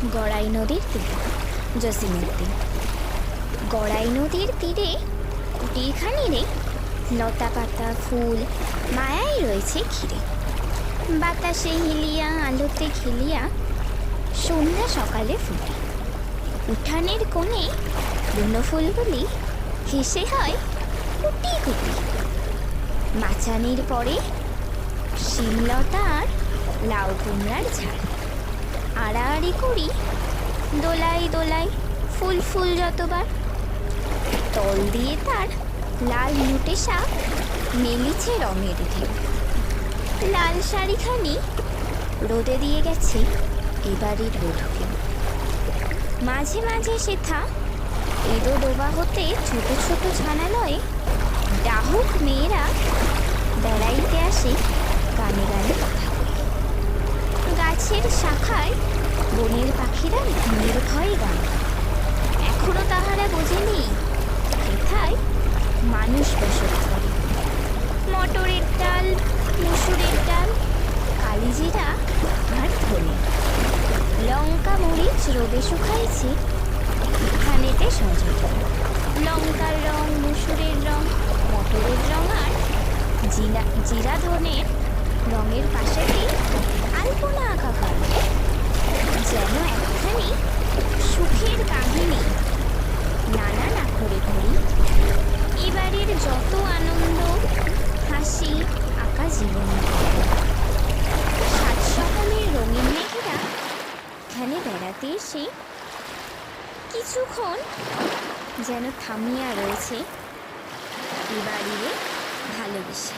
গড়াই নদীর তীরে। জসিমুদ্দিন গড়াই নদীর তীরে কুটিরখানিরে লতা পাতা ফুল, মায়াই রয়েছে ঘিরে। বাতাসে হিলিয়া, আলোতে খেলিয়া সন্ধ্যা সকালে ফুটে। উঠানের কোণে বুনো ফুলগুলি হেসে হয় কুটি কুটি মাচানির পরে শিমলতা আর লাউ কুমড়ার ঝাড় আড়াআড়ি করি। দোলাই দোলাই, ফুল ফুল যতবার। তল দিয়ে তার লাল মুটে শাক মেলিছে রঙের ঢেউ। লাল শাড়িখানি রোদে দিয়ে গেছে এবারের বধূকে মাঝে মাঝে সেথা এদো ডোবা হতে ছোট ছোট ছানালয়ে ডাহুক মেয়েরা বেড়াইতে আসে গানে গানে। গাছের শাখায় বনের পাখিরা নির্ভয়ে গান গায়। এখনও তাহারা বোঝেনি কোথায় মানুষ বসত মটরের ডাল, মুসুরের ডাল, কালিজিরা আর ধনে। লঙ্কা, মরিচ, রোদে শুকাইছে, এখানেতে সজল। লঙ্কার রং, মুসুরের রং, মটরের রং আর জিরা জিরা ধনের রঙের পাশেতে আলপনা রঙিন মেঘেরা এখানে বেড়াতে এসে কিছুক্ষণ যেন থামিয়া রয়েছে এবারে ভালোবেসে।